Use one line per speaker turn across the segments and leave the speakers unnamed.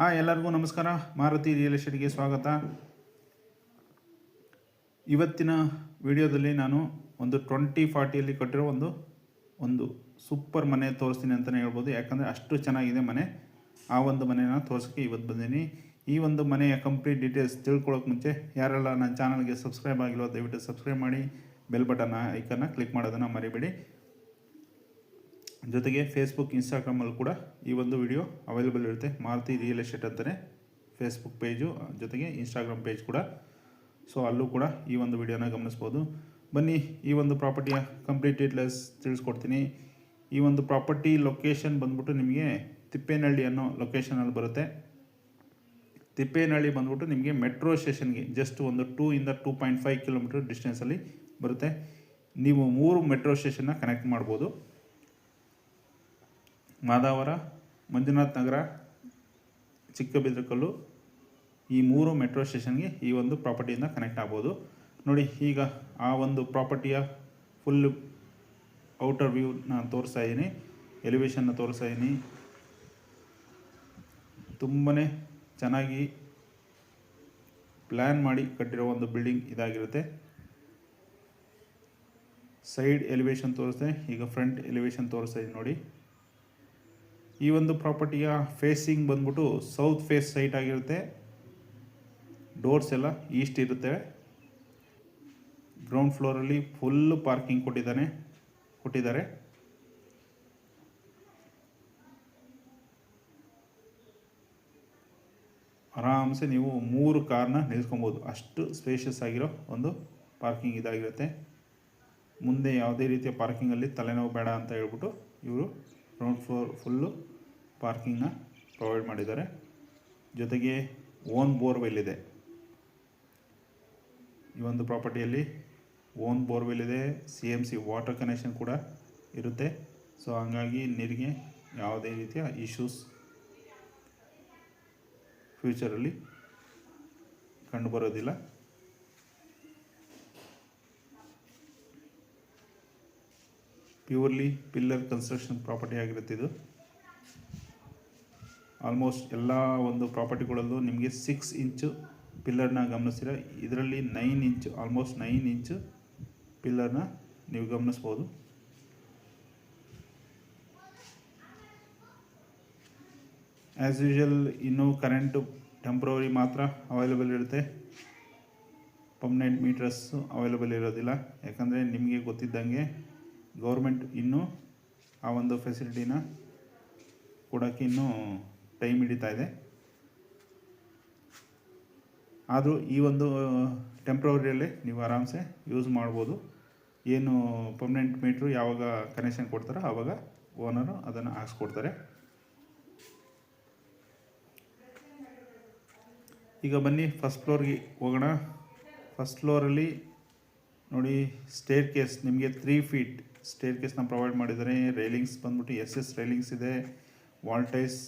ಹಾಂ ಎಲ್ಲರಿಗೂ ನಮಸ್ಕಾರ. ಮಾರುತಿ ರಿಯಲ್ ಎಸ್ಟೇಟ್ಗೆ ಸ್ವಾಗತ. ಇವತ್ತಿನ ವಿಡಿಯೋದಲ್ಲಿ ನಾನು ಒಂದು ಟ್ವೆಂಟಿ ಫಾರ್ಟಿಯಲ್ಲಿ ಕಟ್ಟಿರೋ ಒಂದು ಒಂದು ಸೂಪರ್ ಮನೆ ತೋರಿಸ್ತೀನಿ ಅಂತಲೇ ಹೇಳ್ಬೋದು. ಯಾಕಂದರೆ ಅಷ್ಟು ಚೆನ್ನಾಗಿದೆ ಮನೆ. ಆ ಒಂದು ಮನೆನ ತೋರಿಸೋಕ್ಕೆ ಇವತ್ತು ಬಂದೀನಿ. ಈ ಒಂದು ಮನೆಯ ಕಂಪ್ಲೀಟ್ ಡೀಟೇಲ್ಸ್ ತಿಳ್ಕೊಳ್ಳೋಕೆ ಮುಂಚೆ ಯಾರೆಲ್ಲ ನನ್ನ ಚಾನಲ್ಗೆ ಸಬ್ಸ್ಕ್ರೈಬ್ ಆಗಿಲ್ವೋ, ದಯವಿಟ್ಟು ಸಬ್ಸ್ಕ್ರೈಬ್ ಮಾಡಿ. ಬೆಲ್ ಬಟನ್ ಐಕನ್ನ ಕ್ಲಿಕ್ ಮಾಡೋದನ್ನು ಮರಿಬೇಡಿ. ಜೊತೆಗೆ ಫೇಸ್ಬುಕ್ ಇನ್ಸ್ಟಾಗ್ರಾಮಲ್ಲಿ ಕೂಡ ಈ ಒಂದು ವಿಡಿಯೋ ಅವೈಲೇಬಲ್ ಇರುತ್ತೆ. ಮಾರುತಿ ರಿಯಲ್ ಎಸ್ಟೇಟ್ ಅಂತಲೇ ಫೇಸ್ಬುಕ್ ಪೇಜು ಜೊತೆಗೆ ಇನ್ಸ್ಟಾಗ್ರಾಮ್ ಪೇಜ್ ಕೂಡ. ಸೊ ಅಲ್ಲೂ ಕೂಡ ಈ ಒಂದು ವಿಡಿಯೋನ ಗಮನಿಸ್ಬೋದು. ಬನ್ನಿ, ಈ ಒಂದು ಪ್ರಾಪರ್ಟಿಯ ಕಂಪ್ಲೀಟ್ ಡೀಟೇಲ್ಸ್ ತಿಳಿಸ್ಕೊಡ್ತೀನಿ. ಈ ಒಂದು ಪ್ರಾಪರ್ಟಿ ಲೊಕೇಶನ್ ಬಂದ್ಬಿಟ್ಟು ನಿಮಗೆ ತಿಪ್ಪೇನಹಳ್ಳಿ ಅನ್ನೋ ಲೊಕೇಶನಲ್ಲಿ ಬರುತ್ತೆ. ತಿಪ್ಪೇನಹಳ್ಳಿ ಬಂದ್ಬಿಟ್ಟು ನಿಮಗೆ ಮೆಟ್ರೋ ಸ್ಟೇಷನ್ಗೆ ಜಸ್ಟ್ ಒಂದು ಟೂ ಇಂದ ಟೂ ಪಾಯಿಂಟ್ ಫೈವ್ ಕಿಲೋಮೀಟರ್ ಡಿಸ್ಟೆನ್ಸಲ್ಲಿ ಬರುತ್ತೆ. ನೀವು ಮೂರು ಮೆಟ್ರೋ ಸ್ಟೇಷನ್ನ ಕನೆಕ್ಟ್ ಮಾಡ್ಬೋದು. ಮಾದಾವರ, ಮಂಜುನಾಥ್ ನಗರ, ಚಿಕ್ಕಬಿದ್ರಕಲ್ಲು ಈ ಮೂರು ಮೆಟ್ರೋ ಸ್ಟೇಷನ್ಗೆ ಈ ಒಂದು ಪ್ರಾಪರ್ಟಿಯಿಂದ ಕನೆಕ್ಟ್ ಆಗ್ಬೋದು. ನೋಡಿ, ಈಗ ಆ ಒಂದು ಪ್ರಾಪರ್ಟಿಯ ಫುಲ್ ಔಟರ್ ವ್ಯೂನ ತೋರಿಸ್ತಾ ಇದ್ದೀನಿ ಎಲಿವೇಶನ್ನ ತೋರಿಸ್ತಾ ಇದ್ದೀನಿ ತುಂಬಾ ಚೆನ್ನಾಗಿ ಪ್ಲ್ಯಾನ್ ಮಾಡಿ ಕಟ್ಟಿರೋ ಒಂದು ಬಿಲ್ಡಿಂಗ್ ಇದಾಗಿರುತ್ತೆ. ಸೈಡ್ ಎಲಿವೇಶನ್ ತೋರಿಸ್ತೇನೆ ಈಗ ಫ್ರಂಟ್ ಎಲಿವೇಶನ್ ತೋರಿಸ್ತಾ ಇದ್ದೀನಿ ನೋಡಿ. ಈ ಒಂದು ಪ್ರಾಪರ್ಟಿಯ ಫೇಸಿಂಗ್ ಬಂದ್ಬಿಟ್ಟು ಸೌತ್ ಫೇಸ್ ಸೈಟ್ ಆಗಿರುತ್ತೆ. ಡೋರ್ಸ್ ಎಲ್ಲ ಈಸ್ಟ್ ಇರುತ್ತವೆ ಗ್ರೌಂಡ್ ಫ್ಲೋರಲ್ಲಿ ಫುಲ್ಲು ಪಾರ್ಕಿಂಗ್ ಕೊಟ್ಟಿದ್ದಾನೆ, ಕೊಟ್ಟಿದ್ದಾರೆ. ಆರಾಮ್ಸೆ ನೀವು ಮೂರು ಕಾರ್ನ ನಿಲ್ಸ್ಕೊಬೋದು. ಅಷ್ಟು ಸ್ಪೇಷಿಯಸ್ ಆಗಿರೋ ಒಂದು ಪಾರ್ಕಿಂಗ್ ಇದಾಗಿರುತ್ತೆ. ಮುಂದೆ ಯಾವುದೇ ರೀತಿಯ ಪಾರ್ಕಿಂಗಲ್ಲಿ ತಲೆನೋವು ಬೇಡ ಅಂತ ಹೇಳ್ಬಿಟ್ಟು ಇವರು ಗ್ರೌಂಡ್ ಫ್ಲೋರ್ ಫುಲ್ಲು ಪಾರ್ಕಿಂಗ್ನ ಪ್ರೊವೈಡ್ ಮಾಡಿದ್ದಾರೆ. ಜೊತೆಗೆ ಓನ್ ಬೋರ್ವೆಲ್ ಇದೆ. ಈ ಒಂದು ಪ್ರಾಪರ್ಟಿಯಲ್ಲಿ ಓನ್ ಬೋರ್ವೆಲ್ ಇದೆ C M C water connection ಕೂಡ ಇರುತ್ತೆ. ಸೊ ಹಂಗಾಗಿ ನೀರಿಗೆ ಯಾವುದೇ ರೀತಿಯ ಇಶ್ಯೂಸ್ ಫ್ಯೂಚರಲ್ಲಿ ಕಂಡುಬರೋದಿಲ್ಲ ಪ್ಯೂರ್ಲಿ ಪಿಲ್ಲರ್ ಕನ್ಸ್ಟ್ರಕ್ಷನ್ ಪ್ರಾಪರ್ಟಿ ಆಗಿರುತ್ತೆ ಇದು. ಆಲ್ಮೋಸ್ಟ್ ಎಲ್ಲ ಒಂದು ಪ್ರಾಪರ್ಟಿಗಳಲ್ಲೂ ನಿಮಗೆ ಸಿಕ್ಸ್ ಇಂಚು ಪಿಲ್ಲರ್ನ ಗಮನಿಸ್ತೀರ. ಇದರಲ್ಲಿ nine inch almost nine inch ಪಿಲ್ಲರ್ನ ನೀವು ಗಮನಿಸ್ಬೋದು. ಆ್ಯಸ್ ಯೂಶಲ್ ಇನ್ನೂ ಕರೆಂಟು ಟೆಂಪ್ರವರಿ ಮಾತ್ರ ಅವೈಲೇಬಲ್ ಇರುತ್ತೆ. ಪರ್ಮನೆಂಟ್ ಮೀಟರ್ಸು ಅವೈಲೇಬಲ್ ಇರೋದಿಲ್ಲ. ಯಾಕಂದರೆ ನಿಮಗೆ ಗೊತ್ತಿದ್ದಂಗೆ ಗೌರ್ಮೆಂಟ್ ಇನ್ನೂ ಆ ಒಂದು ಫೆಸಿಲಿಟಿನ ಕೊಡೋಕ್ಕೆ ಇನ್ನೂ ಟೈಮ್ ಹಿಡಿತಾ ಇದೆ. ಆದರೂ ಈ ಒಂದು ಟೆಂಪ್ರವರಿಯಲ್ಲೇ ನೀವು ಆರಾಮ್ಸೆ ಯೂಸ್ ಮಾಡ್ಬೋದು. ಏನು ಪರ್ಮನೆಂಟ್ ಮೀಟ್ರು ಯಾವಾಗ ಕನೆಕ್ಷನ್ ಕೊಡ್ತಾರೋ ಆವಾಗ ಓನರು ಅದನ್ನು ಹಾಕ್ಸ್ಕೊಡ್ತಾರೆ. ಈಗ ಬನ್ನಿ ಫಸ್ಟ್ ಫ್ಲೋರ್ಗೆ ಹೋಗೋಣ. ಫಸ್ಟ್ ಫ್ಲೋರಲ್ಲಿ ನೋಡಿ ಸ್ಟೇರ್ ಕೇಸ್ ನಿಮಗೆ ತ್ರೀ ಫೀಟ್ ಸ್ಟೇರ್ ಕೇಸ್ನ ಪ್ರೊವೈಡ್ ಮಾಡಿದ್ದಾರೆ ರೈಲಿಂಗ್ಸ್ ಬಂದ್ಬಿಟ್ಟು ಎಸ್ ಎಸ್ ರೈಲಿಂಗ್ಸ್ ಇದೆ. ವಾಲ್ಟೈಸ್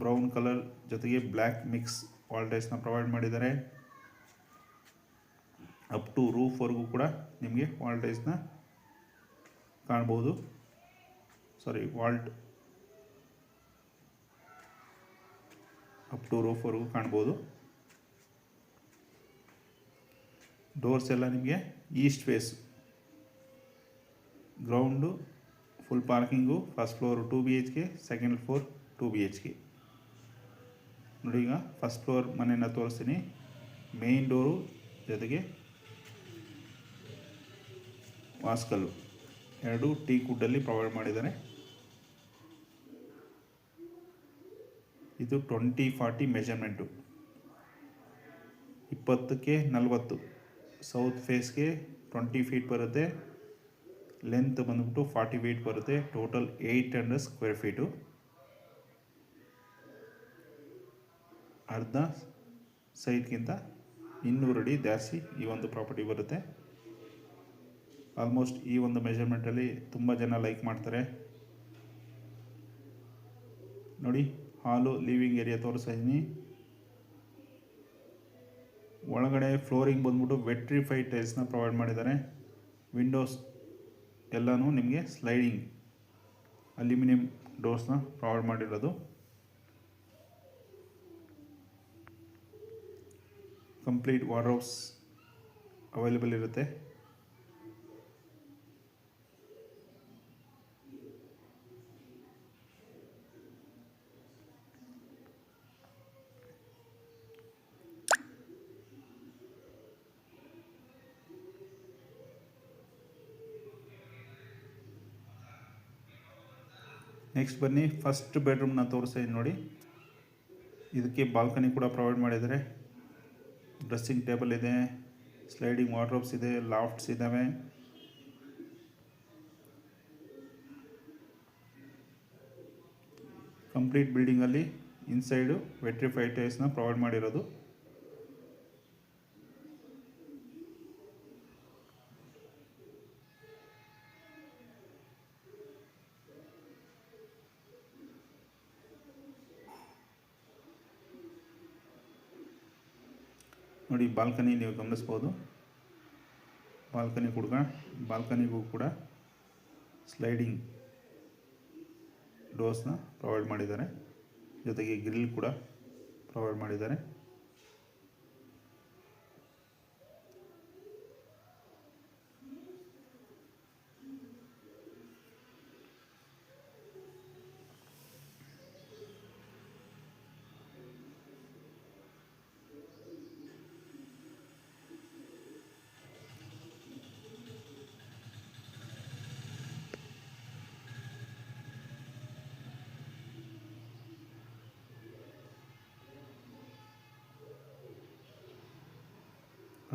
ಬ್ರೌನ್ ಕಲರ್ ಜೊತೆಗೆ ಬ್ಲ್ಯಾಕ್ ಮಿಕ್ಸ್ ವಾಲ್ಟೈಸ್ನ ಪ್ರೊವೈಡ್ ಮಾಡಿದ್ದಾರೆ ಅಪ್ ಟು ರೂಫ್ವರೆಗೂ ಕೂಡ ನಿಮಗೆ ವಾಲ್ಟೈಸ್ನ ಕಾಣ್ಬೋದು. ಸಾರಿ ವಾಲ್ಟ್ ಅಪ್ ಟು ರೂಫ್ವರೆಗೂ ಕಾಣ್ಬೋದು. ಡೋರ್ಸ್ ಎಲ್ಲ ನಿಮಗೆ east face ground full parking first floor two B H K second floor two B H K ನೋಡಿ ಈಗ ಫಸ್ಟ್ ಫ್ಲೋರ್ ಮನೆಯನ್ನು ತೋರಿಸ್ತೀನಿ. ಮೇಯ್ನ್ ಡೋರು ಜೊತೆಗೆ ವಾಸ್ಕಲ್ಲು ಎರಡು ಟೀ ಕುಡ್ಡಲ್ಲಿ ಪ್ರೊವೈಡ್ ಮಾಡಿದ್ದಾರೆ. ಇದು ಟ್ವೆಂಟಿ ಫಾರ್ಟಿ ಮೆಷರ್ಮೆಂಟು ಇಪ್ಪತ್ತಕ್ಕೆ ನಲವತ್ತು. ಸೌತ್ ಫೇಸ್ಗೆ ಟ್ವೆಂಟಿ ಫೀಟ್ ಬರುತ್ತೆ. ಲೆಂತ್ ಬಂದ್ಬಿಟ್ಟು ಫಾರ್ಟಿ ಫೀಟ್ ಬರುತ್ತೆ. Total eight hundred square feet ಅರ್ಧ ಸೈಟ್ಗಿಂತ ಇನ್ನೂರು ಅಡಿ ಜಾಸ್ತಿ ಈ ಒಂದು ಪ್ರಾಪರ್ಟಿ ಬರುತ್ತೆ. ಆಲ್ಮೋಸ್ಟ್ ಈ ಒಂದು ಮೆಜರ್ಮೆಂಟಲ್ಲಿ ತುಂಬ ಜನ ಲೈಕ್ ಮಾಡ್ತಾರೆ. ನೋಡಿ, ಹಾಲು ಲಿವಿಂಗ್ ಏರಿಯಾ ತೋರಿಸ್ತಾ ಒಳಗಡೆ ಫ್ಲೋರಿಂಗ್ ಬಂದ್ಬಿಟ್ಟು ವೆಟ್ರಿಫೈಡ್ ಟೈಲ್ಸ್ನ ಪ್ರೊವೈಡ್ ಮಾಡಿದ್ದಾರೆ. ವಿಂಡೋಸ್ ಎಲ್ಲನೂ ನಿಮಗೆ ಸ್ಲೈಡಿಂಗ್ ಅಲ್ಯೂಮಿನಿಯಂ ಡೋರ್ಸ್ನ ಪ್ರೊವೈಡ್ ಮಾಡಿರೋದು. ಕಂಪ್ಲೀಟ್ ವಾರ್ಡ್ರೋಬ್ಸ್ ಅವೈಲೇಬಲ್ ಇರುತ್ತೆ. ನೆಕ್ಸ್ಟ್ ಬನ್ನಿ ಫಸ್ಟ್ ಬೆಡ್ರೂಮ್ನ ತೋರಿಸಿದ್ದೀನಿ ನೋಡಿ. ಇದಕ್ಕೆ ಬಾಲ್ಕನಿ ಕೂಡ ಪ್ರೊವೈಡ್ ಮಾಡಿದ್ದಾರೆ. ಡ್ರೆಸ್ಸಿಂಗ್ ಟೇಬಲ್ ಇದೆ ಸ್ಲೈಡಿಂಗ್ ವಾರ್ಡ್ರೋಬ್ಸ್ ಇದೆ ಲಾಫ್ಟ್ಸ್ ಇದ್ದಾವೆ ಕಂಪ್ಲೀಟ್ ಬಿಲ್ಡಿಂಗಲ್ಲಿ ಇನ್ಸೈಡು ವೆಟ್ರಿಫೈ ಟೈಲ್ಸ್ನ ಪ್ರೊವೈಡ್ ಮಾಡಿರೋದು. ನೋಡಿ, ಬಾಲ್ಕನಿ ನೀವು ಗಮನಿಸ್ಬೋದು. ಬಾಲ್ಕನಿ ಹುಡುಗ, ಬಾಲ್ಕನಿಗೂ ಕೂಡ ಸ್ಲೈಡಿಂಗ್ ಡೋರ್ಸ್ನ ಪ್ರೊವೈಡ್ ಮಾಡಿದ್ದಾರೆ. ಜೊತೆಗೆ ಗ್ರಿಲ್ ಕೂಡ ಪ್ರೊವೈಡ್ ಮಾಡಿದ್ದಾರೆ.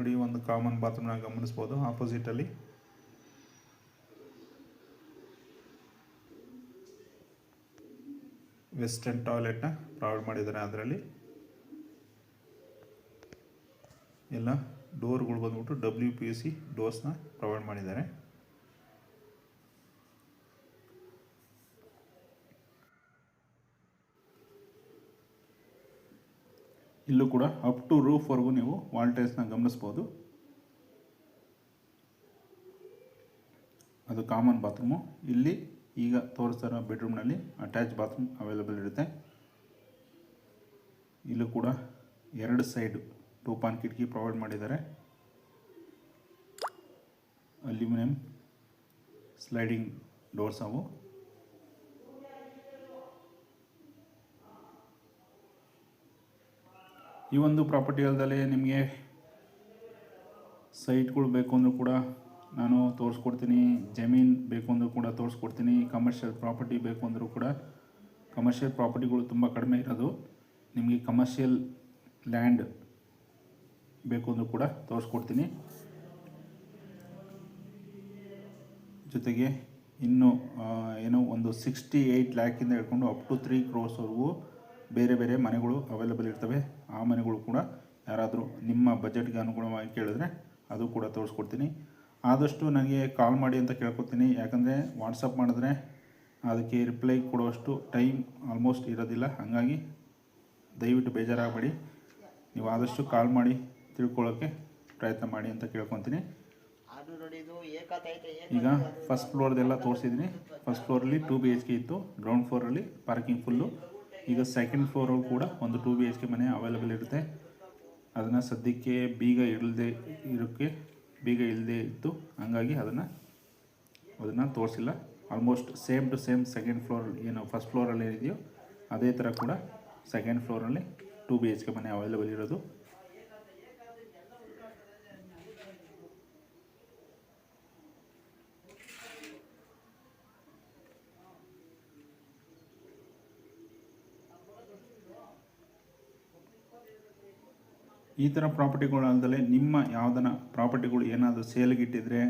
ನೋಡಿ ಒಂದು ಕಾಮನ್ ಗಮನಿಸಬಹುದು ಗಮನಿಸ್ಬೋದು ಆಪೋಸಿಟಲ್ಲಿ ವೆಸ್ಟರ್ನ್ ಟಾಯ್ಲೆಟ್ನ ಪ್ರೊವೈಡ್ ಮಾಡಿದ್ದಾರೆ ಅದರಲ್ಲಿ. ಎಲ್ಲ ಡೋರ್ಗಳು ಬಂದ್ಬಿಟ್ಟು ಡಬ್ಲ್ಯೂ ಪಿ ಯು ಸಿ ಡೋರ್ಸ್ನ ಪ್ರೊವೈಡ್ ಮಾಡಿದ್ದಾರೆ. ಇಲ್ಲೂ ಕೂಡ ಅಪ್ ಟು ರೂಫ್ವರೆಗೂ ನೀವು ವಾಲ್ಟೇಜ್ನ ಗಮನಿಸ್ಬೋದು. ಅದು ಕಾಮನ್ ಬಾತ್ರೂಮು ಇಲ್ಲಿ ಈಗ ತೋರಿಸ್ತಾ ಇರೋ ಬೆಡ್ರೂಮ್ನಲ್ಲಿ ಅಟ್ಯಾಚ್ ಬಾತ್ರೂಮ್ ಅವೈಲೇಬಲ್ ಇರುತ್ತೆ. ಇಲ್ಲೂ ಕೂಡ ಎರಡು ಸೈಡ್ ಟೂಪಾನ್ ಕಿಟಕಿ ಪ್ರೊವೈಡ್ ಮಾಡಿದ್ದಾರೆ. ಅಲ್ಯೂಮಿನಿಯಂ ಸ್ಲೈಡಿಂಗ್ ಡೋರ್ಸ್ ಅವು. ಈ ಒಂದು ಪ್ರಾಪರ್ಟಿ ಅಲ್ಲದೆ ನಿಮಗೆ ಸೈಟ್ಗಳು ಬೇಕು ಅಂದರೂ ಕೂಡ ನಾನು ತೋರಿಸ್ಕೊಡ್ತೀನಿ, ಜಮೀನು ಬೇಕು ಅಂದರೂ ಕೂಡ ತೋರಿಸ್ಕೊಡ್ತೀನಿ ಕಮರ್ಷಿಯಲ್ ಪ್ರಾಪರ್ಟಿ ಬೇಕು ಅಂದರೂ ಕೂಡ ಕಮರ್ಷಿಯಲ್ ಪ್ರಾಪರ್ಟಿಗಳು ತುಂಬ ಕಡಿಮೆ ಇರೋದು. ನಿಮಗೆ ಕಮರ್ಷಿಯಲ್ ಲ್ಯಾಂಡ್ ಬೇಕು ಅಂದರೂ ಕೂಡ ತೋರಿಸ್ಕೊಡ್ತೀನಿ. ಜೊತೆಗೆ ಇನ್ನು ಏನು ಏನೋ ಒಂದು ಸಿಕ್ಸ್ಟಿ ಏಯ್ಟ್ ಲ್ಯಾಕಿಂದ ಹಿಡ್ಕೊಂಡು ಅಪ್ ಟು ತ್ರೀ ಕ್ರೋರ್ಸ್ವರೆಗೂ ಬೇರೆ ಬೇರೆ ಮನೆಗಳು ಅವೈಲೇಬಲ್ ಇರ್ತವೆ. ಆ ಮನೆಗಳು ಕೂಡ ಯಾರಾದರೂ ನಿಮ್ಮ ಬಜೆಟ್ಗೆ ಅನುಗುಣವಾಗಿ ಕೇಳಿದ್ರೆ ಅದು ಕೂಡ ತೋರಿಸ್ಕೊಡ್ತೀನಿ. ಆದಷ್ಟು ನನಗೆ ಕಾಲ್ ಮಾಡಿ ಅಂತ ಕೇಳ್ಕೊತೀನಿ. ಯಾಕಂದರೆ ವಾಟ್ಸಪ್ ಮಾಡಿದ್ರೆ ಅದಕ್ಕೆ ರಿಪ್ಲೈ ಕೊಡುವಷ್ಟು ಟೈಮ್ ಆಲ್ಮೋಸ್ಟ್ ಇರೋದಿಲ್ಲ. ಹಾಗಾಗಿ ದಯವಿಟ್ಟು ಬೇಜಾರಾಗಬೇಡಿ. ನೀವು ಆದಷ್ಟು ಕಾಲ್ ಮಾಡಿ ತಿಳ್ಕೊಳ್ಳೋಕ್ಕೆ ಪ್ರಯತ್ನ ಮಾಡಿ ಅಂತ ಕೇಳ್ಕೊತೀನಿ. ಈಗ ಫಸ್ಟ್ ಫ್ಲೋರ್ದೆಲ್ಲ ತೋರಿಸಿದ್ದೀನಿ. ಫಸ್ಟ್ ಫ್ಲೋರಲ್ಲಿ ಟೂ ಬಿ ಎಚ್ ಕೆ ಇತ್ತು. ಗ್ರೌಂಡ್ ಫ್ಲೋರಲ್ಲಿ ಪಾರ್ಕಿಂಗ್ ಫುಲ್ಲು ಈಗ ಸೆಕೆಂಡ್ ಫ್ಲೋರಲ್ಲಿ ಕೂಡ ಒಂದು ಟೂ ಬಿ ಎಚ್ ಕೆ ಮನೆ ಅವೈಲೇಬಲ್ ಇರುತ್ತೆ. ಅದನ್ನು ಸದ್ಯಕ್ಕೆ ಬೀಗ ಇಡದೆ ಇರೋಕ್ಕೆ ಬೀಗ ಇಲ್ಲದೆ ಇತ್ತು. ಹಂಗಾಗಿ ಅದನ್ನು ಅದನ್ನು ತೋರಿಸಿಲ್ಲ. Almost same to same second floor ಏನು ಫಸ್ಟ್ ಫ್ಲೋರಲ್ಲಿ ಏನಿದೆಯೋ, ಅದೇ ಥರ ಕೂಡ ಸೆಕೆಂಡ್ ಫ್ಲೋರಲ್ಲಿ ಟೂ ಬಿ ಎಚ್ ಕೆ ಮನೆ ಅವೈಲೇಬಲ್ ಇರೋದು. ಈ ಥರ ಪ್ರಾಪರ್ಟಿಗಳು ಅಲ್ಲದೆ ನಿಮ್ಮ ಯಾವುದನ್ನ ಪ್ರಾಪರ್ಟಿಗಳು ಏನಾದರೂ ಸೇಲ್ಗಿಟ್ಟಿದ್ರೆ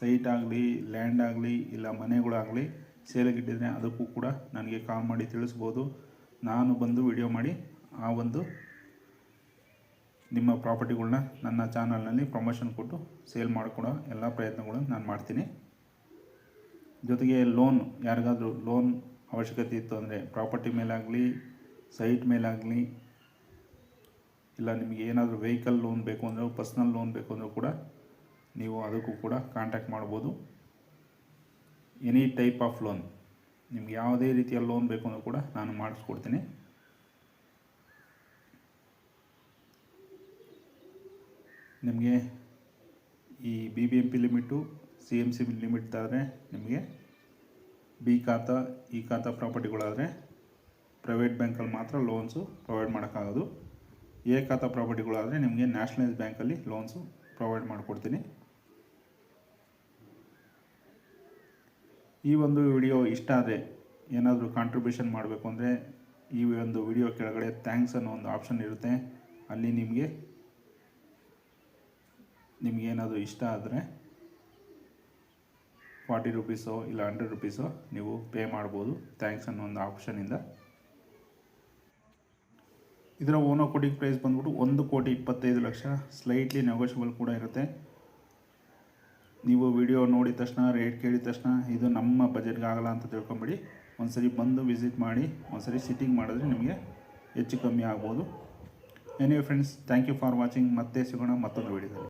ಸೈಟ್ ಆಗಲಿ ಲ್ಯಾಂಡ್ ಆಗಲಿ, ಇಲ್ಲ ಮನೆಗಳಾಗಲಿ ಸೇಲ್ಗಿಟ್ಟಿದ್ರೆ ಅದಕ್ಕೂ ಕೂಡ ನನಗೆ ಕಾಲ್ ಮಾಡಿ ತಿಳಿಸ್ಬೋದು. ನಾನು ಬಂದು ವಿಡಿಯೋ ಮಾಡಿ ಆ ಒಂದು ನಿಮ್ಮ ಪ್ರಾಪರ್ಟಿಗಳನ್ನ ನನ್ನ ಚಾನಲ್ನಲ್ಲಿ ಪ್ರಮೋಷನ್ ಕೊಟ್ಟು ಸೇಲ್ ಮಾಡಿಕೊಡೋ ಎಲ್ಲ ಪ್ರಯತ್ನಗಳನ್ನು ನಾನು ಮಾಡ್ತೀನಿ. ಜೊತೆಗೆ ಲೋನ್ ಯಾರಿಗಾದರೂ ಲೋನ್ ಅವಶ್ಯಕತೆ ಇತ್ತು ಅಂದರೆ ಪ್ರಾಪರ್ಟಿ ಮೇಲಾಗಲಿ ಸೈಟ್ ಮೇಲಾಗಲಿ ಇಲ್ಲ ನಿಮಗೆ ಏನಾದರೂ ವೆಹಿಕಲ್ ಲೋನ್ ಬೇಕು ಅಂದರೆ, ಪರ್ಸ್ನಲ್ ಲೋನ್ ಬೇಕು ಅಂದರೂ ಕೂಡ ನೀವು ಅದಕ್ಕೂ ಕೂಡ ಕಾಂಟ್ಯಾಕ್ಟ್ ಮಾಡ್ಬೋದು. ಎನಿ ಟೈಪ್ ಆಫ್ ಲೋನ್ ನಿಮ್ಗೆ ಯಾವುದೇ ರೀತಿಯ ಲೋನ್ ಬೇಕು ಅಂದರೂ ಕೂಡ ನಾನು ಮಾಡಿಸ್ಕೊಡ್ತೀನಿ. ನಿಮಗೆ ಈ B B M P limit C M C limit ಆದರೆ ನಿಮಗೆ ಬಿ ಖಾತಾ ಇ ಖಾತಾ ಪ್ರಾಪರ್ಟಿಗಳಾದರೆ ಪ್ರೈವೇಟ್ ಬ್ಯಾಂಕಲ್ಲಿ ಮಾತ್ರ ಲೋನ್ಸು ಪ್ರೊವೈಡ್ ಮಾಡೋಕ್ಕಾಗೋದು. ಖಾತಾ ಪ್ರಾಪರ್ಟಿಗಳಾದರೆ ನಿಮಗೆ ನ್ಯಾಷನಲೈಸ್ ಬ್ಯಾಂಕಲ್ಲಿ ಲೋನ್ಸು ಪ್ರೊವೈಡ್ ಮಾಡಿಕೊಡ್ತೀನಿ. ಈ ಒಂದು ವಿಡಿಯೋ ಇಷ್ಟ ಆದರೆ ಏನಾದರೂ ಕಾಂಟ್ರಿಬ್ಯೂಷನ್ ಮಾಡಬೇಕು ಅಂದರೆ ಈ ಒಂದು ವಿಡಿಯೋ ಕೆಳಗಡೆ ಥ್ಯಾಂಕ್ಸ್ ಅನ್ನೋ ಒಂದು ಆಪ್ಷನ್ ಇರುತ್ತೆ. ಅಲ್ಲಿ ನಿಮಗೆ ನಿಮಗೇನಾದರೂ ಇಷ್ಟ ಆದರೆ ಫಾರ್ಟಿ ರುಪೀಸೋ ಇಲ್ಲ ಹಂಡ್ರೆಡ್ ರುಪೀಸೋ ನೀವು ಪೇ ಮಾಡ್ಬೋದು ಥ್ಯಾಂಕ್ಸ್ ಅನ್ನೋ ಒಂದು ಆಪ್ಷನಿಂದ ಇದರ ಓನೋ ಕೋಟಿಗೆ ಪ್ರೈಸ್ ಬಂದ್ಬಿಟ್ಟು ಒಂದು ಕೋಟಿ ಇಪ್ಪತ್ತೈದು ಲಕ್ಷ ಸ್ಲೈಟ್ಲಿ ನೆಗೋಷಿಯಬಲ್ ಕೂಡ ಇರುತ್ತೆ. ನೀವು ವಿಡಿಯೋ ನೋಡಿದ ತಕ್ಷಣ ರೇಟ್ ಕೇಳಿದ ತಕ್ಷಣ ಇದು ನಮ್ಮ ಬಜೆಟ್ಗೆ ಆಗಲ್ಲ ಅಂತ ತಿಳ್ಕೊಂಬಿಡಿ. ಒಂದ್ಸರಿ ಬಂದು ವಿಸಿಟ್ ಮಾಡಿ, ಒಂದ್ಸರಿ ಸಿಟ್ಟಿಂಗ್ ಮಾಡಿದ್ರೆ ನಿಮಗೆ ಹೆಚ್ಚು ಕಮ್ಮಿ ಆಗ್ಬೋದು. Anyway friends thank you for watching ಮತ್ತೆ ಸಿಗೋಣ ಮತ್ತೊಂದು ವಿಡಿಯೋದಲ್ಲಿ